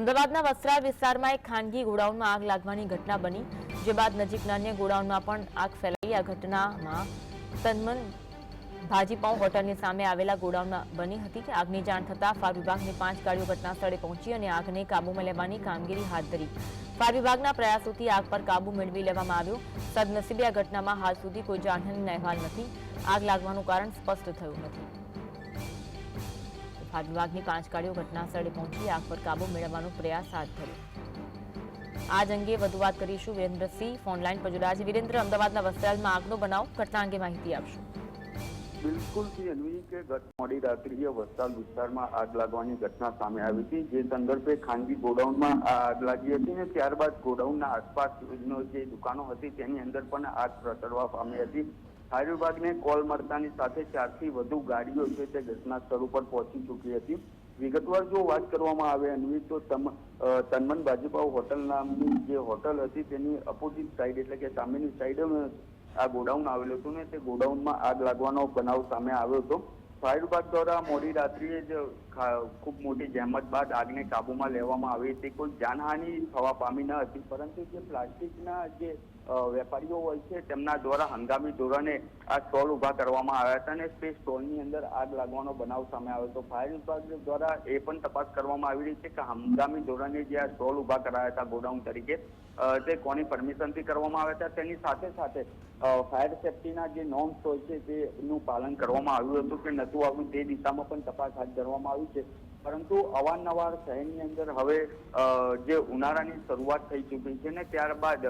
અમદાવાદના વસ્ત્રાલ વિસ્તારમાં એક ખાનગી ગોડાઉનમાં આગ લાગવાની ઘટના બની, જે બાદ નજીકના અન્ય ગોડાઉનમાં પણ આગ ફેલાઈ. આ ઘટનામાં તનમન ભાજીપાઉં હોટલની સામે આવેલા ગોડાઉનમાં બની હતી કે આગની જાણ થતાં ફાયર વિભાગની પાંચ ગાડીઓ ઘટના સ્થળે પહોંચી અને આગને કાબૂમાં લેવાની કામગીરી હાથ ધરી. ફાયર વિભાગના પ્રયાસોથી આગ પર કાબૂ મેળવી લેવામાં આવ્યો. સદનસીબે આ ઘટનામાં હાલ સુધી કોઈ જાનહાનિના અહેવાલ નથી. આગ લાગવાનું કારણ સ્પષ્ટ થયું નથી. ફાયર વિભાગની પાંચ ગાડીઓ ઘટના પહોંચી આગ પર કાબુ મેળવવાનો પ્રયાસ હાથ ધર્યો. આજ અંગે વધુ વાત કરીશું વિરેન્દ્રસિંહ ફોનલાઈન પર જોડાયા છે. વિરેન્દ્ર, અમદાવાદના વસ્ત્રાલમાં આગનો બનાવ, ઘટના અંગે માહિતી આપશો. બિલકુલ અન્વી કે ગત મોડી રાત્રિએ વસ્ત્રાલ વિસ્તારમાં આગ લાગવાની ઘટના સામે આવી હતી. જે સંદર્ભે ખાનગી ગોડાઉનમાં આગ લાગી હતી ને ત્યારબાદ ગોડાઉનના આસપાસનો જે દુકાનો હતી તેની અંદર પણ આગ પ્રસરવા પામી હતી. ફાયર વિભાગને કોલ મળતાની સાથે ચારથી વધુ ગાડીઓ છે તે ઘટના સ્થળ ઉપર પહોંચી ચૂકી હતી. વિગતવાર જો વાત કરવામાં આવે અન્વી, તો તન્મન બાજીપાવ હોટલ નામની જે હોટલ હતી તેની અપોઝિટ સાઈડ એટલે કે સામેની સાઈડ આ ગોડાઉન આવેલું હતું ને તે ગોડાઉનમાં આગ લાગવાનો બનાવ સામે આવ્યો હતો. ફાયર વિભાગ દ્વારા મોડી રાત્રિએ જ ખૂબ મોટી જહેમત બાદ આગને કાબૂમાં લેવામાં આવી હતી. કોઈ જાનહાનિ થવા પામી ન હતી, પરંતુ જે પ્લાસ્ટિકના જે વેપારીઓ હોય છે, તેમના દ્વારા હંગામી ધોરણે આ સ્ટોલ ઊભા કરવામાં આવ્યા હતા અને તે સ્ટોલની અંદર આગ લાગવાનો બનાવ સામે આવ્યો હતો. ફાયર વિભાગ દ્વારા એ પણ તપાસ કરવામાં આવી રહી છે કે હંગામી ધોરણે જે આ સ્ટોલ ઊભા કરાયા હતા ગોડાઉન તરીકે તે કોની પરમિશનથી કરવામાં આવ્યા હતા? તેની સાથે સાથે ફાયર સેફટીના જે નોર્મ્સ હોય છે, તેનું પાલન કરવામાં આવ્યું હતું કે નહોતું આવ્યું તે દિશામાં પણ તપાસ હાથ ધરવામાં આવી છે. પરંતુ અવારનવાર શહેરની અંદર હવે જે ઉનાળાની શરૂઆત થઈ ચૂકી છે ને ત્યારબાદ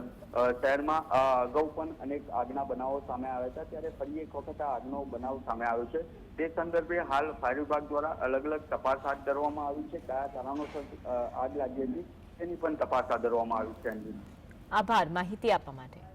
શહેરમાં અગાઉ પણ અનેક આગના બનાવો સામે આવ્યા હતા. ત્યારે ફરી એક વખત આ આગનો બનાવ સામે આવ્યો છે. તે સંદર્ભે હાલ ફાયર વિભાગ દ્વારા અલગ અલગ તપાસ હાથ ધરવામાં આવી છે. કયા કારણોસર આગ લાગી હતી તેની પણ તપાસ હાથ ધરવામાં આવી છે. આભાર. માહિતી આપવા માટે.